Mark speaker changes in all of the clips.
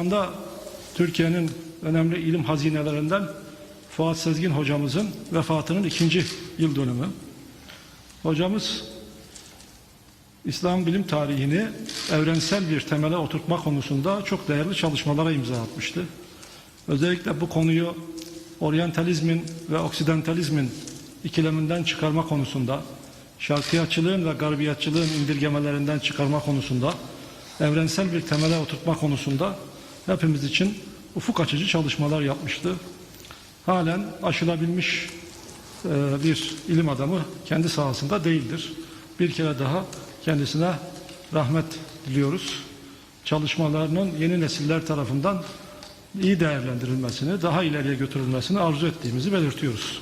Speaker 1: anda Türkiye'nin önemli ilim hazinelerinden Fuat Sezgin hocamızın vefatının ikinci yıl dönümü. Hocamız İslam bilim tarihini evrensel bir temele oturtma konusunda çok değerli çalışmalara imza atmıştı. Özellikle bu konuyu oryantalizmin ve oksidentalizmin ikileminden çıkarma konusunda, şarkiyatçılığın ve garbiyatçılığın indirgemelerinden çıkarma konusunda, evrensel bir temele oturtma konusunda hepimiz için ufuk açıcı çalışmalar yapmıştı. Halen aşılabilmiş e, bir ilim adamı kendi sahasında değildir. Bir kere daha kendisine rahmet diliyoruz. Çalışmalarının yeni nesiller tarafından iyi değerlendirilmesini, daha ileriye götürülmesini arzu ettiğimizi belirtiyoruz.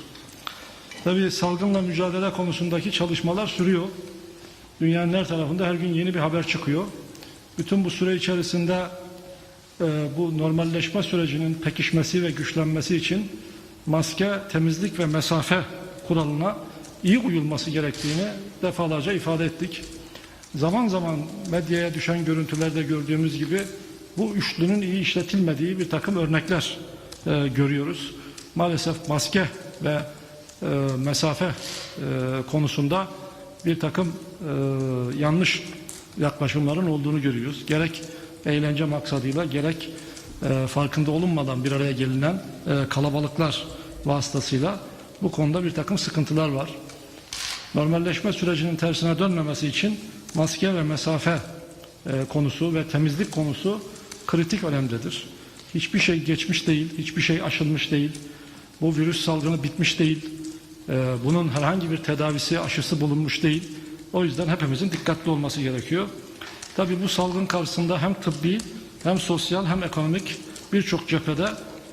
Speaker 1: Tabii salgınla mücadele konusundaki çalışmalar sürüyor. Dünyanın her tarafında her gün yeni bir haber çıkıyor. Bütün bu süre içerisinde bu normalleşme sürecinin pekişmesi ve güçlenmesi için maske, temizlik ve mesafe kuralına iyi uyulması gerektiğini defalarca ifade ettik. Zaman zaman medyaya düşen görüntülerde gördüğümüz gibi bu üçlünün iyi işletilmediği bir takım örnekler e, görüyoruz. Maalesef maske ve e, mesafe e, konusunda bir takım e, yanlış yaklaşımların olduğunu görüyoruz. Gerek eğlence maksadıyla gerek e, farkında olunmadan bir araya gelinen e, kalabalıklar vasıtasıyla bu konuda bir takım sıkıntılar var. Normalleşme sürecinin tersine dönmemesi için maske ve mesafe e, konusu ve temizlik konusu kritik önemdedir. Hiçbir şey geçmiş değil, hiçbir şey aşılmış değil. Bu virüs salgını bitmiş değil. E, bunun herhangi bir tedavisi, aşısı bulunmuş değil. O yüzden hepimizin dikkatli olması gerekiyor. Tabii bu salgın karşısında hem tıbbi hem sosyal hem ekonomik birçok cephede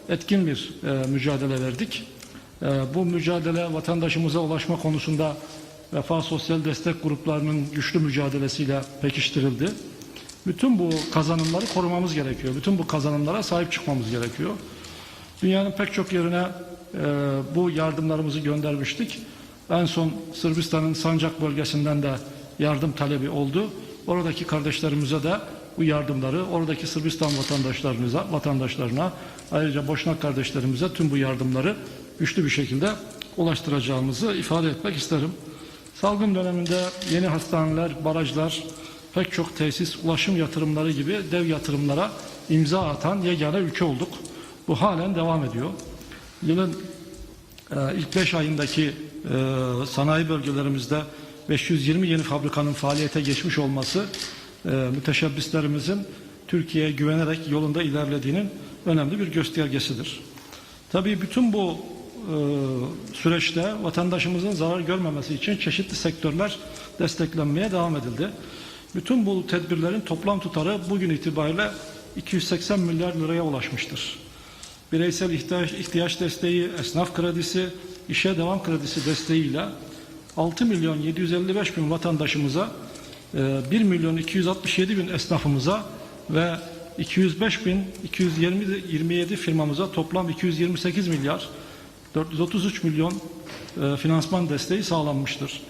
Speaker 1: etkin bir e, mücadele verdik. E, bu mücadele vatandaşımıza ulaşma konusunda Vefa Sosyal Destek Gruplarının güçlü mücadelesiyle pekiştirildi. Bütün bu kazanımları korumamız gerekiyor. Bütün bu kazanımlara sahip çıkmamız gerekiyor. Dünyanın pek çok yerine e, bu yardımlarımızı göndermiştik. En son Sırbistan'ın Sancak bölgesinden de yardım talebi oldu. Oradaki kardeşlerimize de bu yardımları, oradaki Sırbistan vatandaşlarımıza, vatandaşlarına, ayrıca Boşnak kardeşlerimize tüm bu yardımları güçlü bir şekilde ulaştıracağımızı ifade etmek isterim. Salgın döneminde yeni hastaneler, barajlar, pek çok tesis, ulaşım yatırımları gibi dev yatırımlara imza atan yegane ülke olduk. Bu halen devam ediyor. Yılın e, ilk 5 ayındaki e, sanayi bölgelerimizde 520 yeni fabrikanın faaliyete geçmiş olması e, müteşebbislerimizin Türkiye'ye güvenerek yolunda ilerlediğinin önemli bir göstergesidir. Tabii bütün bu e, süreçte vatandaşımızın zarar görmemesi için çeşitli sektörler desteklenmeye devam edildi. Bütün bu tedbirlerin toplam tutarı bugün itibariyle 280 milyar liraya ulaşmıştır. Bireysel ihtiyaç, ihtiyaç desteği, esnaf kredisi, işe devam kredisi desteğiyle 6 milyon 755 bin vatandaşımıza, 1 milyon 267 bin esnafımıza ve 205 bin 227 firmamıza toplam 228 milyar 433 milyon e, finansman desteği sağlanmıştır.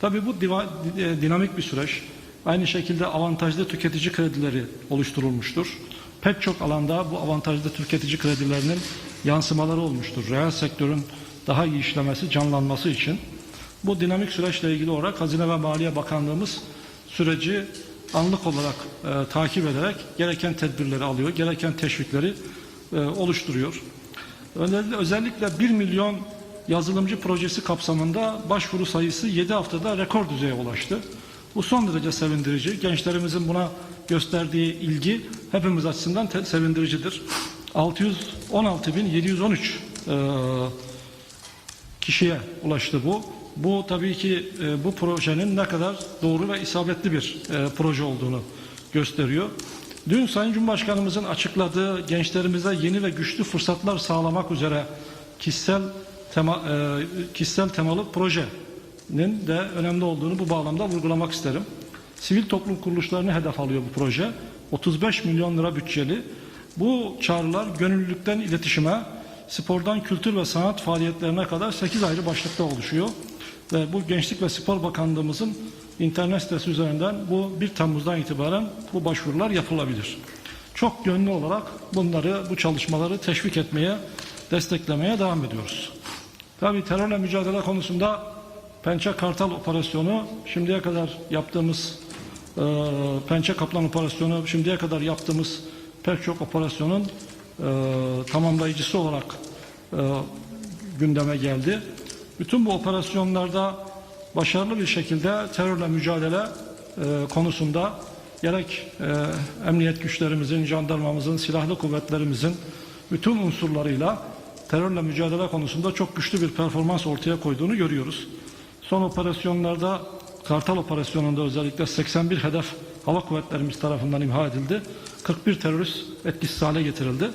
Speaker 1: Tabii bu e, dinamik bir süreç. Aynı şekilde avantajlı tüketici kredileri oluşturulmuştur. Pek çok alanda bu avantajlı tüketici kredilerinin yansımaları olmuştur. Reel sektörün daha iyi işlemesi, canlanması için. Bu dinamik süreçle ilgili olarak Hazine ve Maliye Bakanlığımız süreci anlık olarak e, takip ederek gereken tedbirleri alıyor, gereken teşvikleri e, oluşturuyor. Özellikle, özellikle 1 milyon yazılımcı projesi kapsamında başvuru sayısı 7 haftada rekor düzeye ulaştı. Bu son derece sevindirici. Gençlerimizin buna gösterdiği ilgi hepimiz açısından sevindiricidir. 616.713 e, kişiye ulaştı bu. Bu tabii ki e, bu projenin ne kadar doğru ve isabetli bir e, proje olduğunu gösteriyor. Dün Sayın Cumhurbaşkanımızın açıkladığı gençlerimize yeni ve güçlü fırsatlar sağlamak üzere kişisel tema, e, kişisel temalı projenin de önemli olduğunu bu bağlamda vurgulamak isterim. Sivil toplum kuruluşlarını hedef alıyor bu proje. 35 milyon lira bütçeli. Bu çağrılar gönüllülükten iletişime, spordan kültür ve sanat faaliyetlerine kadar 8 ayrı başlıkta oluşuyor. Ve bu Gençlik ve Spor Bakanlığımızın internet sitesi üzerinden bu 1 Temmuz'dan itibaren bu başvurular yapılabilir. çok yönlü olarak bunları, bu çalışmaları teşvik etmeye, desteklemeye devam ediyoruz. Tabii terörle mücadele konusunda Pençe Kartal operasyonu şimdiye kadar yaptığımız e, Pençe Kaplan operasyonu şimdiye kadar yaptığımız pek çok operasyonun e, tamamlayıcısı olarak e, gündeme geldi. Bütün bu operasyonlarda başarılı bir şekilde terörle mücadele e, konusunda gerek e, emniyet güçlerimizin, jandarmamızın, silahlı kuvvetlerimizin bütün unsurlarıyla terörle mücadele konusunda çok güçlü bir performans ortaya koyduğunu görüyoruz. Son operasyonlarda Kartal operasyonunda özellikle 81 hedef hava kuvvetlerimiz tarafından imha edildi. 41 terörist etkisiz hale getirildi.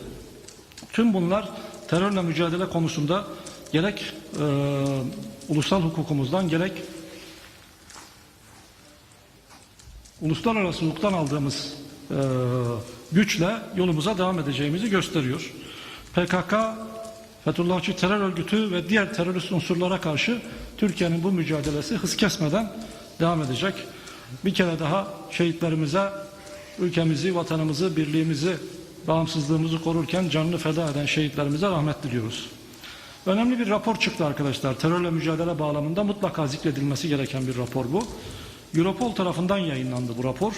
Speaker 1: Tüm bunlar terörle mücadele konusunda gerek e, ulusal hukukumuzdan gerek uluslararası hukuktan aldığımız e, güçle yolumuza devam edeceğimizi gösteriyor. PKK, Fethullahçı terör örgütü ve diğer terörist unsurlara karşı Türkiye'nin bu mücadelesi hız kesmeden devam edecek. Bir kere daha şehitlerimize ülkemizi, vatanımızı, birliğimizi, bağımsızlığımızı korurken canını feda eden şehitlerimize rahmet diliyoruz. Önemli bir rapor çıktı arkadaşlar. Terörle mücadele bağlamında mutlaka zikredilmesi gereken bir rapor bu. Europol tarafından yayınlandı bu rapor.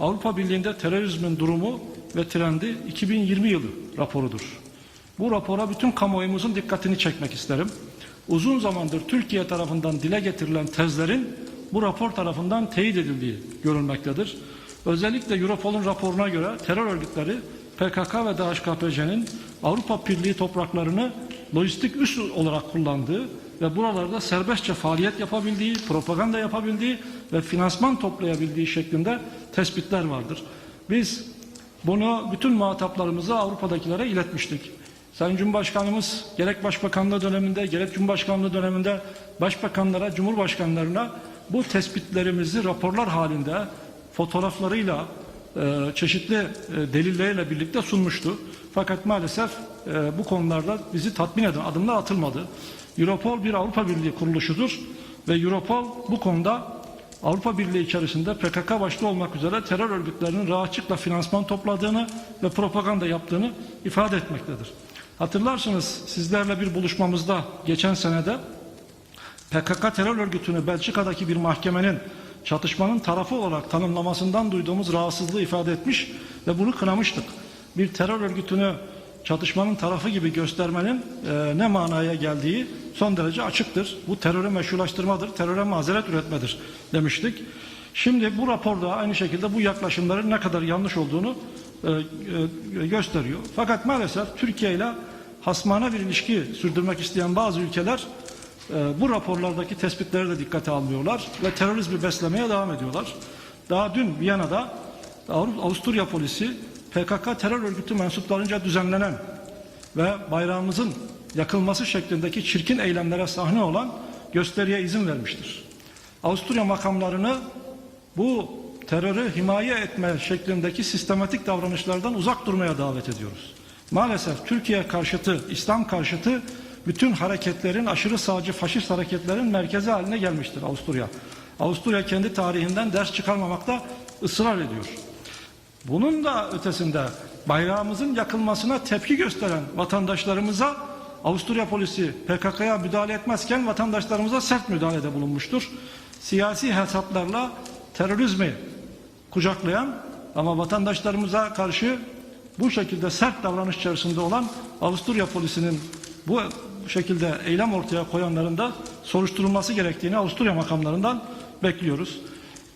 Speaker 1: Avrupa Birliği'nde terörizmin durumu ve trendi 2020 yılı raporudur. Bu rapora bütün kamuoyumuzun dikkatini çekmek isterim. Uzun zamandır Türkiye tarafından dile getirilen tezlerin bu rapor tarafından teyit edildiği görülmektedir. Özellikle Europol'un raporuna göre terör örgütleri PKK ve DHKPC'nin Avrupa Birliği topraklarını lojistik üs olarak kullandığı ve buralarda serbestçe faaliyet yapabildiği, propaganda yapabildiği ve finansman toplayabildiği şeklinde tespitler vardır. Biz bunu bütün muhataplarımıza Avrupa'dakilere iletmiştik. Sayın Cumhurbaşkanımız gerek Başbakanlığı döneminde gerek Cumhurbaşkanlığı döneminde başbakanlara, cumhurbaşkanlarına bu tespitlerimizi raporlar halinde fotoğraflarıyla çeşitli e, delilleriyle birlikte sunmuştu. Fakat maalesef e, bu konularda bizi tatmin eden adımlar atılmadı. Europol bir Avrupa Birliği kuruluşudur ve Europol bu konuda Avrupa Birliği içerisinde PKK başta olmak üzere terör örgütlerinin rahatçılıkla finansman topladığını ve propaganda yaptığını ifade etmektedir. Hatırlarsınız sizlerle bir buluşmamızda geçen senede PKK terör örgütünü Belçika'daki bir mahkemenin çatışmanın tarafı olarak tanımlamasından duyduğumuz rahatsızlığı ifade etmiş ve bunu kınamıştık. Bir terör örgütünü çatışmanın tarafı gibi göstermenin e, ne manaya geldiği son derece açıktır. Bu terörü meşrulaştırmadır, teröre mazeret üretmedir demiştik. Şimdi bu raporda aynı şekilde bu yaklaşımların ne kadar yanlış olduğunu e, e, gösteriyor. Fakat maalesef Türkiye ile hasmana bir ilişki sürdürmek isteyen bazı ülkeler bu raporlardaki tespitleri de dikkate almıyorlar ve terörizmi beslemeye devam ediyorlar. Daha dün Viyana'da Avusturya polisi PKK terör örgütü mensuplarınca düzenlenen ve bayrağımızın yakılması şeklindeki çirkin eylemlere sahne olan gösteriye izin vermiştir. Avusturya makamlarını bu terörü himaye etme şeklindeki sistematik davranışlardan uzak durmaya davet ediyoruz. Maalesef Türkiye karşıtı, İslam karşıtı bütün hareketlerin, aşırı sağcı faşist hareketlerin merkezi haline gelmiştir Avusturya. Avusturya kendi tarihinden ders çıkarmamakta ısrar ediyor. Bunun da ötesinde bayrağımızın yakılmasına tepki gösteren vatandaşlarımıza Avusturya polisi PKK'ya müdahale etmezken vatandaşlarımıza sert müdahalede bulunmuştur. Siyasi hesaplarla terörizmi kucaklayan ama vatandaşlarımıza karşı bu şekilde sert davranış içerisinde olan Avusturya polisinin bu şekilde eylem ortaya koyanların da soruşturulması gerektiğini Avusturya makamlarından bekliyoruz.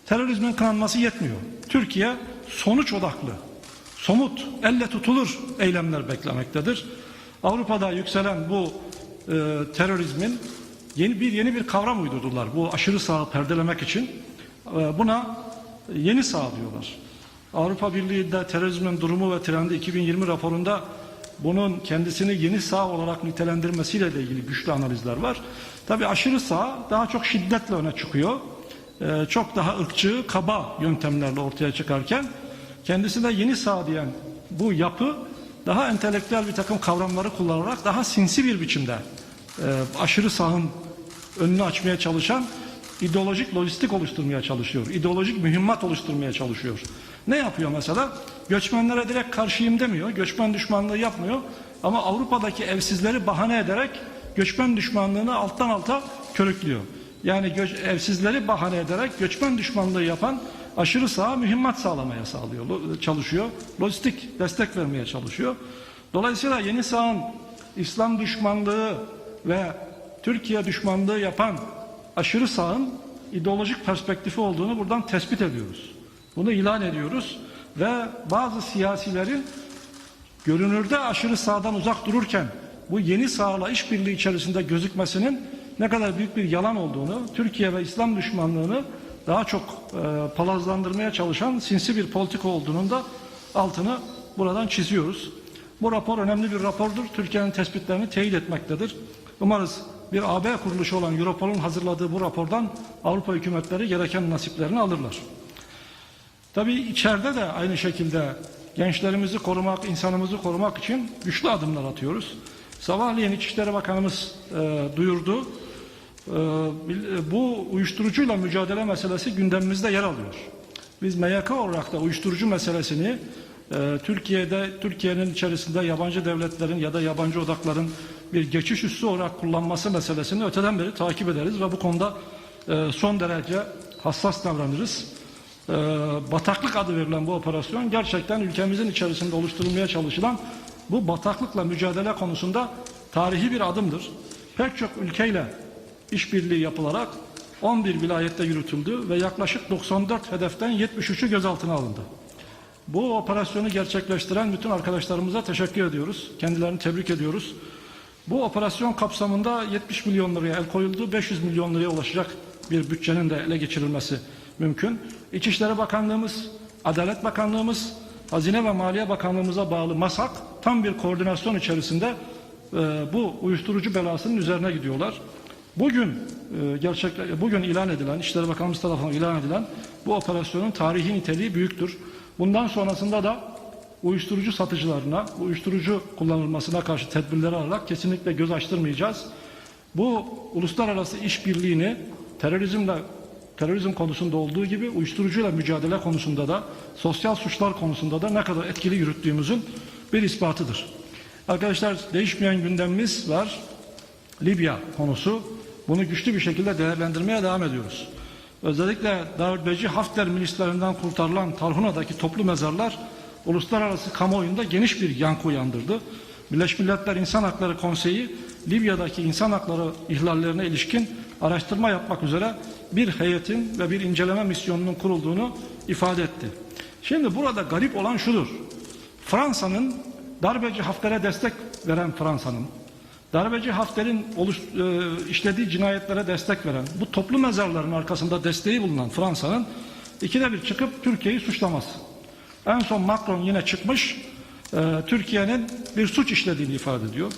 Speaker 1: Terörizmin kınanması yetmiyor. Türkiye sonuç odaklı, somut, elle tutulur eylemler beklemektedir. Avrupa'da yükselen bu e, terörizmin yeni bir yeni bir kavram uydurdular. Bu aşırı sağı perdelemek için e, buna yeni sağ diyorlar. Avrupa Birliği'nde terörizmin durumu ve trendi 2020 raporunda bunun kendisini yeni sağ olarak nitelendirmesiyle de ilgili güçlü analizler var. Tabi aşırı sağ daha çok şiddetle öne çıkıyor. Ee, çok daha ırkçı, kaba yöntemlerle ortaya çıkarken kendisine yeni sağ diyen bu yapı daha entelektüel bir takım kavramları kullanarak daha sinsi bir biçimde e, aşırı sağın önünü açmaya çalışan ideolojik lojistik oluşturmaya çalışıyor. İdeolojik mühimmat oluşturmaya çalışıyor. Ne yapıyor mesela? Göçmenlere direkt karşıyım demiyor. Göçmen düşmanlığı yapmıyor. Ama Avrupa'daki evsizleri bahane ederek göçmen düşmanlığını alttan alta körüklüyor. Yani evsizleri bahane ederek göçmen düşmanlığı yapan aşırı sağa mühimmat sağlamaya sağlıyor, çalışıyor. Lojistik destek vermeye çalışıyor. Dolayısıyla yeni sağın İslam düşmanlığı ve Türkiye düşmanlığı yapan aşırı sağın ideolojik perspektifi olduğunu buradan tespit ediyoruz. Bunu ilan ediyoruz ve bazı siyasilerin görünürde aşırı sağdan uzak dururken bu yeni sağla işbirliği içerisinde gözükmesinin ne kadar büyük bir yalan olduğunu, Türkiye ve İslam düşmanlığını daha çok e, palazlandırmaya çalışan sinsi bir politika olduğunun da altını buradan çiziyoruz. Bu rapor önemli bir rapordur. Türkiye'nin tespitlerini teyit etmektedir. Umarız bir AB kuruluşu olan Europol'un hazırladığı bu rapordan Avrupa hükümetleri gereken nasiplerini alırlar. Tabii içeride de aynı şekilde gençlerimizi korumak, insanımızı korumak için güçlü adımlar atıyoruz. Sabahleyin İçişleri Bakanımız e, duyurdu. E, bil- bu uyuşturucuyla mücadele meselesi gündemimizde yer alıyor. Biz MYK olarak da uyuşturucu meselesini e, Türkiye'de, Türkiye'nin içerisinde yabancı devletlerin ya da yabancı odakların bir geçiş üssü olarak kullanması meselesini öteden beri takip ederiz ve bu konuda e, son derece hassas davranırız. Ee, bataklık adı verilen bu operasyon gerçekten ülkemizin içerisinde oluşturulmaya çalışılan bu bataklıkla mücadele konusunda tarihi bir adımdır. Pek çok ülkeyle işbirliği yapılarak 11 vilayette yürütüldü ve yaklaşık 94 hedeften 73'ü gözaltına alındı. Bu operasyonu gerçekleştiren bütün arkadaşlarımıza teşekkür ediyoruz. Kendilerini tebrik ediyoruz. Bu operasyon kapsamında 70 milyon liraya el koyuldu. 500 milyon liraya ulaşacak bir bütçenin de ele geçirilmesi mümkün. İçişleri Bakanlığımız, Adalet Bakanlığımız, Hazine ve Maliye Bakanlığımıza bağlı MASAK tam bir koordinasyon içerisinde e, bu uyuşturucu belasının üzerine gidiyorlar. Bugün e, gerçekle bugün ilan edilen, İçişleri Bakanlığımız tarafından ilan edilen bu operasyonun tarihi niteliği büyüktür. Bundan sonrasında da uyuşturucu satıcılarına, uyuşturucu kullanılmasına karşı tedbirleri alarak kesinlikle göz açtırmayacağız. Bu uluslararası işbirliğini terörizmle terörizm konusunda olduğu gibi uyuşturucuyla mücadele konusunda da sosyal suçlar konusunda da ne kadar etkili yürüttüğümüzün bir ispatıdır. Arkadaşlar değişmeyen gündemimiz var. Libya konusu. Bunu güçlü bir şekilde değerlendirmeye devam ediyoruz. Özellikle darbeci Hafter milislerinden kurtarılan Tarhuna'daki toplu mezarlar uluslararası kamuoyunda geniş bir yankı uyandırdı. Birleşmiş Milletler İnsan Hakları Konseyi Libya'daki insan hakları ihlallerine ilişkin araştırma yapmak üzere bir heyetin ve bir inceleme misyonunun kurulduğunu ifade etti. Şimdi burada garip olan şudur. Fransa'nın darbeci Hafter'e destek veren Fransa'nın Darbeci Hafter'in oluş, e, işlediği cinayetlere destek veren, bu toplu mezarların arkasında desteği bulunan Fransa'nın ikide bir çıkıp Türkiye'yi suçlaması. En son Macron yine çıkmış, e, Türkiye'nin bir suç işlediğini ifade ediyor.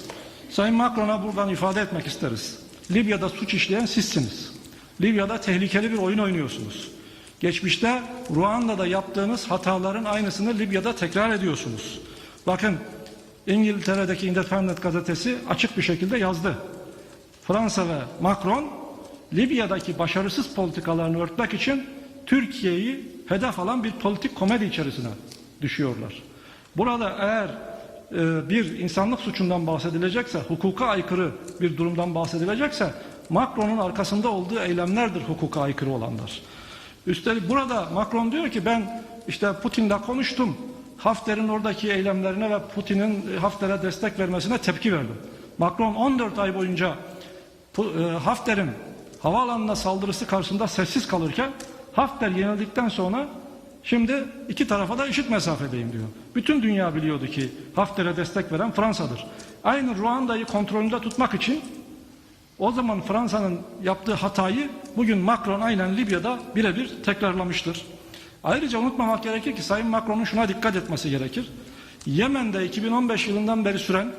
Speaker 1: Sayın Macron'a buradan ifade etmek isteriz. Libya'da suç işleyen sizsiniz. Libya'da tehlikeli bir oyun oynuyorsunuz. Geçmişte Ruanda'da yaptığınız hataların aynısını Libya'da tekrar ediyorsunuz. Bakın İngiltere'deki Independent gazetesi açık bir şekilde yazdı. Fransa ve Macron Libya'daki başarısız politikalarını örtmek için Türkiye'yi hedef alan bir politik komedi içerisine düşüyorlar. Burada eğer bir insanlık suçundan bahsedilecekse, hukuka aykırı bir durumdan bahsedilecekse Macron'un arkasında olduğu eylemlerdir hukuka aykırı olanlar. Üstelik burada Macron diyor ki ben işte Putin'le konuştum. Hafter'in oradaki eylemlerine ve Putin'in Hafter'e destek vermesine tepki verdim. Macron 14 ay boyunca e, Hafter'in havaalanına saldırısı karşısında sessiz kalırken Hafter yenildikten sonra şimdi iki tarafa da eşit mesafedeyim diyor. Bütün dünya biliyordu ki Hafter'e destek veren Fransa'dır. Aynı Ruanda'yı kontrolünde tutmak için o zaman Fransa'nın yaptığı hatayı bugün Macron aynen Libya'da birebir tekrarlamıştır. Ayrıca unutmamak gerekir ki Sayın Macron'un şuna dikkat etmesi gerekir. Yemen'de 2015 yılından beri süren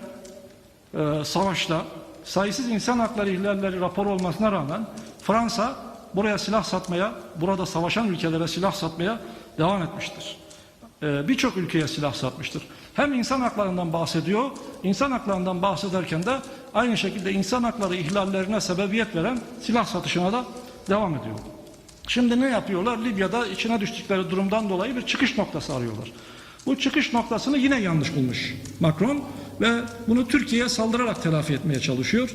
Speaker 1: e, savaşta sayısız insan hakları ihlalleri rapor olmasına rağmen Fransa buraya silah satmaya, burada savaşan ülkelere silah satmaya devam etmiştir. E, Birçok ülkeye silah satmıştır. Hem insan haklarından bahsediyor, insan haklarından bahsederken de aynı şekilde insan hakları ihlallerine sebebiyet veren silah satışına da devam ediyor. Şimdi ne yapıyorlar? Libya'da içine düştükleri durumdan dolayı bir çıkış noktası arıyorlar. Bu çıkış noktasını yine yanlış bulmuş Macron ve bunu Türkiye'ye saldırarak telafi etmeye çalışıyor.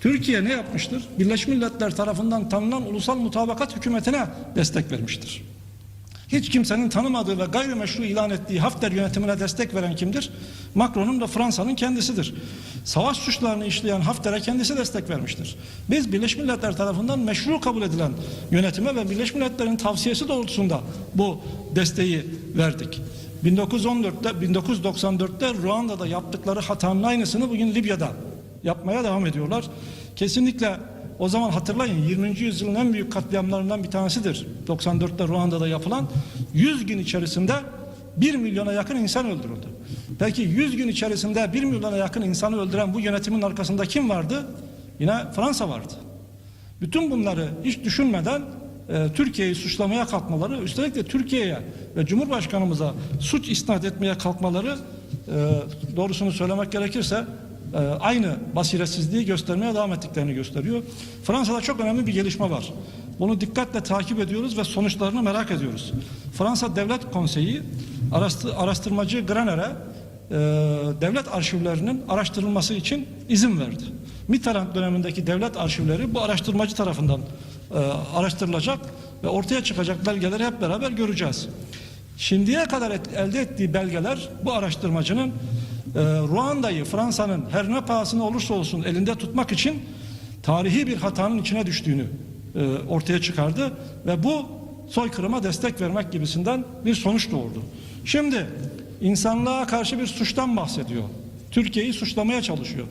Speaker 1: Türkiye ne yapmıştır? Birleşmiş Milletler tarafından tanınan ulusal mutabakat hükümetine destek vermiştir. Hiç kimsenin tanımadığı ve gayrimeşru ilan ettiği Hafter yönetimine destek veren kimdir? Macron'un da Fransa'nın kendisidir. Savaş suçlarını işleyen Hafter'e kendisi destek vermiştir. Biz Birleşmiş Milletler tarafından meşru kabul edilen yönetime ve Birleşmiş Milletler'in tavsiyesi doğrultusunda bu desteği verdik. 1914'te 1994'te Ruanda'da yaptıkları hatanın aynısını bugün Libya'da yapmaya devam ediyorlar. Kesinlikle o zaman hatırlayın 20. yüzyılın en büyük katliamlarından bir tanesidir. 94'te Ruanda'da yapılan 100 gün içerisinde 1 milyona yakın insan öldürüldü. Peki 100 gün içerisinde 1 milyona yakın insanı öldüren bu yönetimin arkasında kim vardı? Yine Fransa vardı. Bütün bunları hiç düşünmeden e, Türkiye'yi suçlamaya kalkmaları, üstelik de Türkiye'ye ve Cumhurbaşkanımıza suç isnat etmeye kalkmaları e, doğrusunu söylemek gerekirse aynı basiretsizliği göstermeye devam ettiklerini gösteriyor. Fransa'da çok önemli bir gelişme var. Bunu dikkatle takip ediyoruz ve sonuçlarını merak ediyoruz. Fransa Devlet Konseyi araştırmacı Graner'e e, devlet arşivlerinin araştırılması için izin verdi. Mitterrand dönemindeki devlet arşivleri bu araştırmacı tarafından e, araştırılacak ve ortaya çıkacak belgeleri hep beraber göreceğiz. Şimdiye kadar elde ettiği belgeler bu araştırmacının e, Ruanda'yı Fransa'nın her ne pahasına olursa olsun elinde tutmak için tarihi bir hatanın içine düştüğünü e, ortaya çıkardı ve bu soykırıma destek vermek gibisinden bir sonuç doğurdu. Şimdi insanlığa karşı bir suçtan bahsediyor. Türkiye'yi suçlamaya çalışıyor.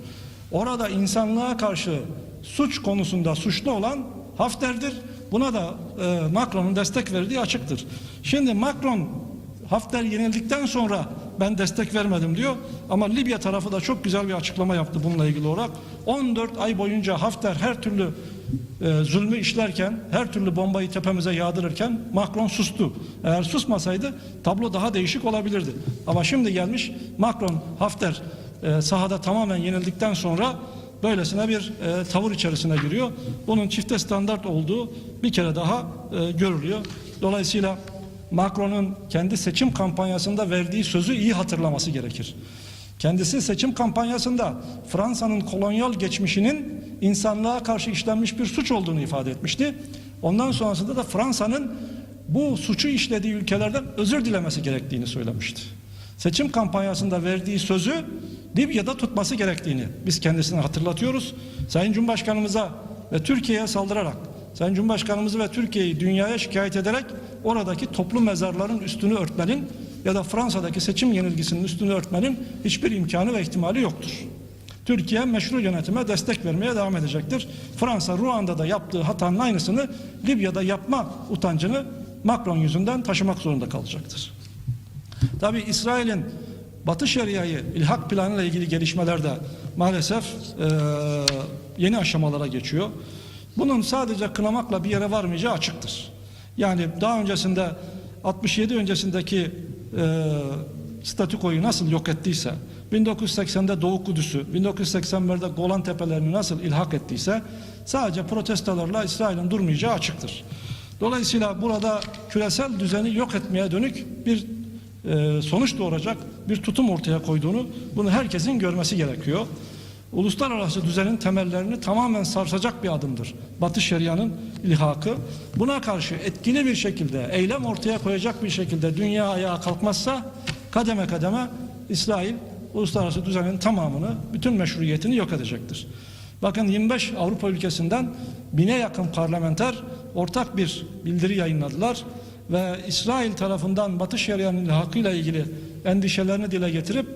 Speaker 1: Orada insanlığa karşı suç konusunda suçlu olan Hafter'dir. Buna da e, Macron'un destek verdiği açıktır. Şimdi Macron Hafter yenildikten sonra ben destek vermedim diyor. Ama Libya tarafı da çok güzel bir açıklama yaptı bununla ilgili olarak. 14 ay boyunca Hafter her türlü e, zulmü işlerken, her türlü bombayı tepemize yağdırırken Macron sustu. Eğer susmasaydı tablo daha değişik olabilirdi. Ama şimdi gelmiş Macron, Hafter e, sahada tamamen yenildikten sonra böylesine bir e, tavır içerisine giriyor. Bunun çifte standart olduğu bir kere daha e, görülüyor. Dolayısıyla Macron'un kendi seçim kampanyasında verdiği sözü iyi hatırlaması gerekir. Kendisi seçim kampanyasında Fransa'nın kolonyal geçmişinin insanlığa karşı işlenmiş bir suç olduğunu ifade etmişti. Ondan sonrasında da Fransa'nın bu suçu işlediği ülkelerden özür dilemesi gerektiğini söylemişti. Seçim kampanyasında verdiği sözü Libya'da tutması gerektiğini biz kendisine hatırlatıyoruz. Sayın Cumhurbaşkanımıza ve Türkiye'ye saldırarak Sayın Cumhurbaşkanımızı ve Türkiye'yi dünyaya şikayet ederek oradaki toplu mezarların üstünü örtmenin ya da Fransa'daki seçim yenilgisinin üstünü örtmenin hiçbir imkanı ve ihtimali yoktur. Türkiye meşru yönetime destek vermeye devam edecektir. Fransa Ruanda'da yaptığı hatanın aynısını Libya'da yapma utancını Macron yüzünden taşımak zorunda kalacaktır. Tabi İsrail'in Batı Şeria'yı ilhak planıyla ilgili gelişmeler de maalesef eee, yeni aşamalara geçiyor. Bunun sadece kınamakla bir yere varmayacağı açıktır. Yani daha öncesinde 67 öncesindeki eee statükoyu nasıl yok ettiyse, 1980'de Doğu Kudüs'ü, 1981'de Golan Tepelerini nasıl ilhak ettiyse sadece protestolarla İsrail'in durmayacağı açıktır. Dolayısıyla burada küresel düzeni yok etmeye dönük bir e, sonuç doğuracak bir tutum ortaya koyduğunu bunu herkesin görmesi gerekiyor. Uluslararası düzenin temellerini tamamen sarsacak bir adımdır. Batı Şeria'nın ilhakı. Buna karşı etkili bir şekilde, eylem ortaya koyacak bir şekilde dünya ayağa kalkmazsa kademe kademe İsrail uluslararası düzenin tamamını, bütün meşruiyetini yok edecektir. Bakın 25 Avrupa ülkesinden bine yakın parlamenter ortak bir bildiri yayınladılar ve İsrail tarafından Batı Şeria'nın ilhakıyla ilgili endişelerini dile getirip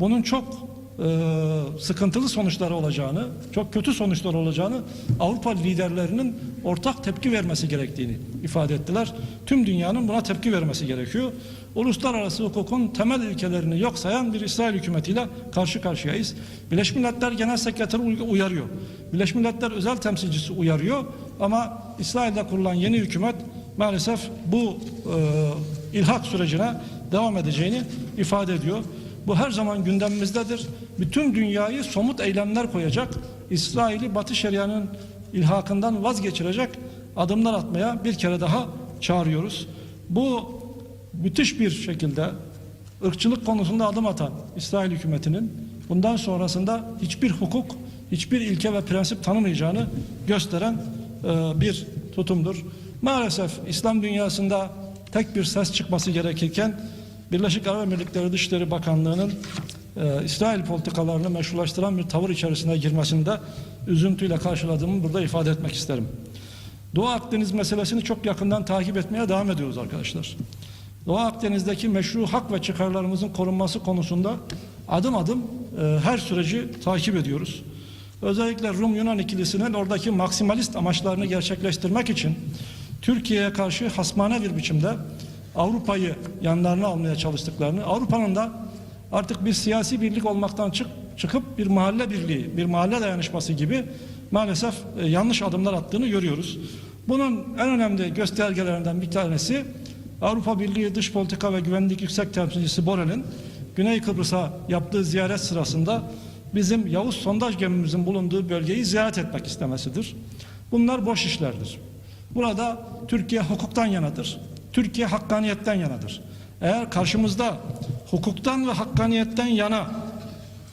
Speaker 1: bunun çok e, sıkıntılı sonuçları olacağını, çok kötü sonuçlar olacağını Avrupa liderlerinin ortak tepki vermesi gerektiğini ifade ettiler. Tüm dünyanın buna tepki vermesi gerekiyor. Uluslararası hukukun temel ilkelerini yok sayan bir İsrail hükümetiyle karşı karşıyayız. Birleşmiş Milletler Genel Sekreteri uy- uyarıyor. Birleşmiş Milletler özel temsilcisi uyarıyor ama İsrail'de kurulan yeni hükümet maalesef bu e, ilhak sürecine devam edeceğini ifade ediyor. Bu her zaman gündemimizdedir. Bütün dünyayı somut eylemler koyacak, İsrail'i Batı Şeria'nın ilhakından vazgeçirecek adımlar atmaya bir kere daha çağırıyoruz. Bu müthiş bir şekilde ırkçılık konusunda adım atan İsrail hükümetinin bundan sonrasında hiçbir hukuk, hiçbir ilke ve prensip tanımayacağını gösteren e, bir tutumdur. Maalesef İslam dünyasında tek bir ses çıkması gerekirken Birleşik Arap Emirlikleri Dışişleri Bakanlığı'nın e, İsrail politikalarını meşrulaştıran bir tavır içerisine girmesini de üzüntüyle karşıladığımı burada ifade etmek isterim. Doğu Akdeniz meselesini çok yakından takip etmeye devam ediyoruz arkadaşlar. Doğu Akdeniz'deki meşru hak ve çıkarlarımızın korunması konusunda adım adım e, her süreci takip ediyoruz. Özellikle Rum-Yunan ikilisinin oradaki maksimalist amaçlarını gerçekleştirmek için Türkiye'ye karşı hasmane bir biçimde Avrupa'yı yanlarına almaya çalıştıklarını, Avrupa'nın da artık bir siyasi birlik olmaktan çık, çıkıp bir mahalle birliği, bir mahalle dayanışması gibi maalesef e, yanlış adımlar attığını görüyoruz. Bunun en önemli göstergelerinden bir tanesi Avrupa Birliği Dış Politika ve Güvenlik Yüksek Temsilcisi Borrell'in Güney Kıbrıs'a yaptığı ziyaret sırasında bizim Yavuz sondaj gemimizin bulunduğu bölgeyi ziyaret etmek istemesidir. Bunlar boş işlerdir. Burada Türkiye hukuktan yanadır. Türkiye hakkaniyetten yanadır. Eğer karşımızda hukuktan ve hakkaniyetten yana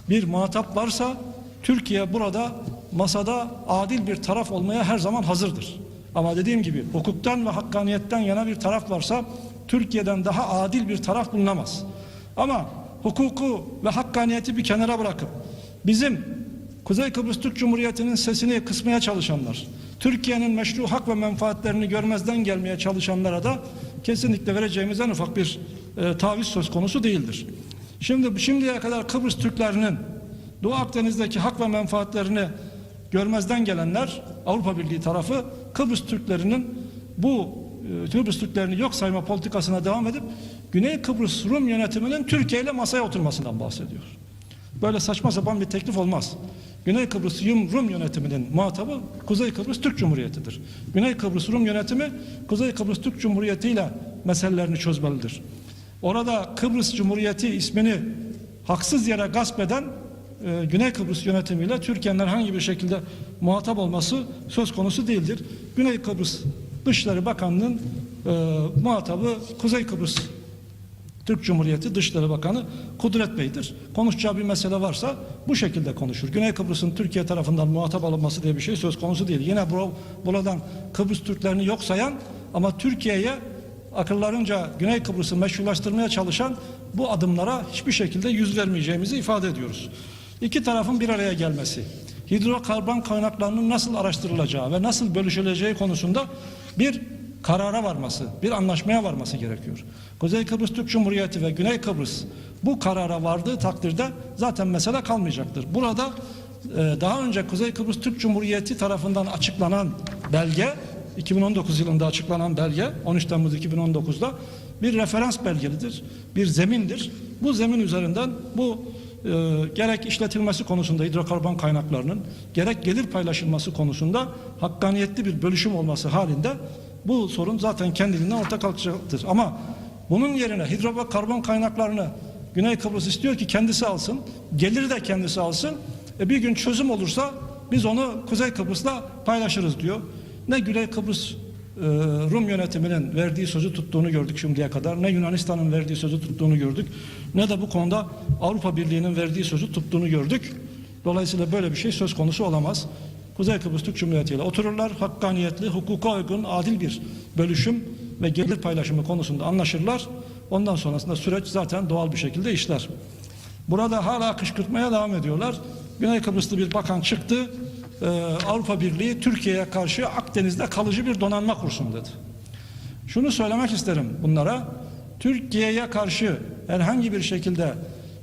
Speaker 1: bir muhatap varsa Türkiye burada masada adil bir taraf olmaya her zaman hazırdır. Ama dediğim gibi hukuktan ve hakkaniyetten yana bir taraf varsa Türkiye'den daha adil bir taraf bulunamaz. Ama hukuku ve hakkaniyeti bir kenara bırakıp bizim Kuzey Kıbrıs Türk Cumhuriyeti'nin sesini kısmaya çalışanlar, Türkiye'nin meşru hak ve menfaatlerini görmezden gelmeye çalışanlara da kesinlikle vereceğimiz en ufak bir e, taviz söz konusu değildir. Şimdi şimdiye kadar Kıbrıs Türklerinin Doğu Akdeniz'deki hak ve menfaatlerini görmezden gelenler Avrupa Birliği tarafı Kıbrıs Türklerinin bu e, Kıbrıs Türklerini yok sayma politikasına devam edip Güney Kıbrıs Rum yönetiminin Türkiye ile masaya oturmasından bahsediyor. Böyle saçma sapan bir teklif olmaz. Güney Kıbrıs Rum, yönetiminin muhatabı Kuzey Kıbrıs Türk Cumhuriyeti'dir. Güney Kıbrıs Rum yönetimi Kuzey Kıbrıs Türk Cumhuriyeti ile meselelerini çözmelidir. Orada Kıbrıs Cumhuriyeti ismini haksız yere gasp eden e, Güney Kıbrıs yönetimiyle Türkiye'nin herhangi bir şekilde muhatap olması söz konusu değildir. Güney Kıbrıs Dışişleri Bakanlığı'nın e, muhatabı Kuzey Kıbrıs Türk Cumhuriyeti Dışişleri Bakanı Kudret Bey'dir. Konuşacağı bir mesele varsa bu şekilde konuşur. Güney Kıbrıs'ın Türkiye tarafından muhatap alınması diye bir şey söz konusu değil. Yine bu, buradan Kıbrıs Türklerini yok sayan ama Türkiye'ye akıllarınca Güney Kıbrıs'ı meşrulaştırmaya çalışan bu adımlara hiçbir şekilde yüz vermeyeceğimizi ifade ediyoruz. İki tarafın bir araya gelmesi, hidrokarbon kaynaklarının nasıl araştırılacağı ve nasıl bölüşüleceği konusunda bir karara varması, bir anlaşmaya varması gerekiyor. Kuzey Kıbrıs Türk Cumhuriyeti ve Güney Kıbrıs bu karara vardığı takdirde zaten mesele kalmayacaktır. Burada e, daha önce Kuzey Kıbrıs Türk Cumhuriyeti tarafından açıklanan belge 2019 yılında açıklanan belge 13 Temmuz 2019'da bir referans belgelidir, bir zemindir. Bu zemin üzerinden bu e, gerek işletilmesi konusunda hidrokarbon kaynaklarının gerek gelir paylaşılması konusunda hakkaniyetli bir bölüşüm olması halinde bu sorun zaten kendiliğinden orta kalkacaktır. Ama bunun yerine hidrokarbon kaynaklarını Güney Kıbrıs istiyor ki kendisi alsın, geliri de kendisi alsın. E bir gün çözüm olursa biz onu Kuzey Kıbrıs'la paylaşırız diyor. Ne Güney Kıbrıs e, Rum yönetiminin verdiği sözü tuttuğunu gördük şimdiye kadar. Ne Yunanistan'ın verdiği sözü tuttuğunu gördük. Ne de bu konuda Avrupa Birliği'nin verdiği sözü tuttuğunu gördük. Dolayısıyla böyle bir şey söz konusu olamaz. Kuzey Kıbrıs Türk Cumhuriyeti ile otururlar. Hakkaniyetli, hukuka uygun, adil bir bölüşüm ve gelir paylaşımı konusunda anlaşırlar. Ondan sonrasında süreç zaten doğal bir şekilde işler. Burada hala kışkırtmaya devam ediyorlar. Güney Kıbrıslı bir bakan çıktı. Ee, Avrupa Birliği Türkiye'ye karşı Akdeniz'de kalıcı bir donanma kursun dedi. Şunu söylemek isterim bunlara. Türkiye'ye karşı herhangi bir şekilde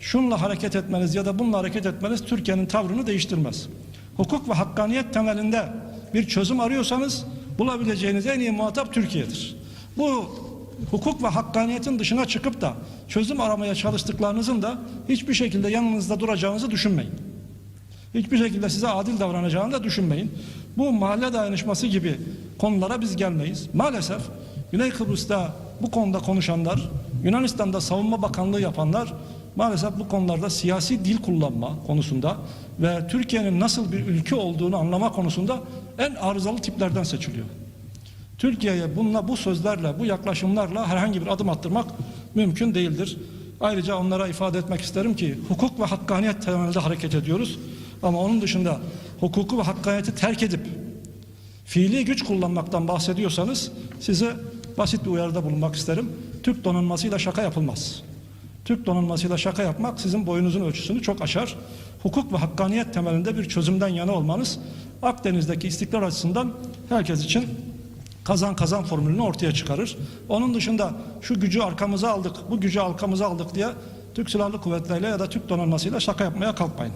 Speaker 1: şunla hareket etmeniz ya da bununla hareket etmeniz Türkiye'nin tavrını değiştirmez. Hukuk ve hakkaniyet temelinde bir çözüm arıyorsanız bulabileceğiniz en iyi muhatap Türkiye'dir. Bu hukuk ve hakkaniyetin dışına çıkıp da çözüm aramaya çalıştıklarınızın da hiçbir şekilde yanınızda duracağınızı düşünmeyin. Hiçbir şekilde size adil davranacağını da düşünmeyin. Bu mahalle dayanışması gibi konulara biz gelmeyiz. Maalesef Güney Kıbrıs'ta bu konuda konuşanlar, Yunanistan'da savunma bakanlığı yapanlar maalesef bu konularda siyasi dil kullanma konusunda ve Türkiye'nin nasıl bir ülke olduğunu anlama konusunda en arızalı tiplerden seçiliyor. Türkiye'ye bununla, bu sözlerle, bu yaklaşımlarla herhangi bir adım attırmak mümkün değildir. Ayrıca onlara ifade etmek isterim ki hukuk ve hakkaniyet temelinde hareket ediyoruz. Ama onun dışında hukuku ve hakkaniyeti terk edip fiili güç kullanmaktan bahsediyorsanız size basit bir uyarıda bulunmak isterim. Türk donanmasıyla şaka yapılmaz. Türk donanmasıyla şaka yapmak sizin boyunuzun ölçüsünü çok aşar. Hukuk ve hakkaniyet temelinde bir çözümden yana olmanız Akdeniz'deki istikrar açısından herkes için kazan kazan formülünü ortaya çıkarır. Onun dışında şu gücü arkamıza aldık, bu gücü arkamıza aldık diye Türk Silahlı Kuvvetleriyle ya da Türk donanmasıyla şaka yapmaya kalkmayın.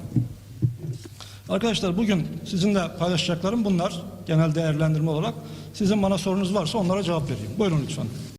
Speaker 1: Arkadaşlar bugün sizinle paylaşacaklarım bunlar genel değerlendirme olarak. Sizin bana sorunuz varsa onlara cevap vereyim. Buyurun lütfen.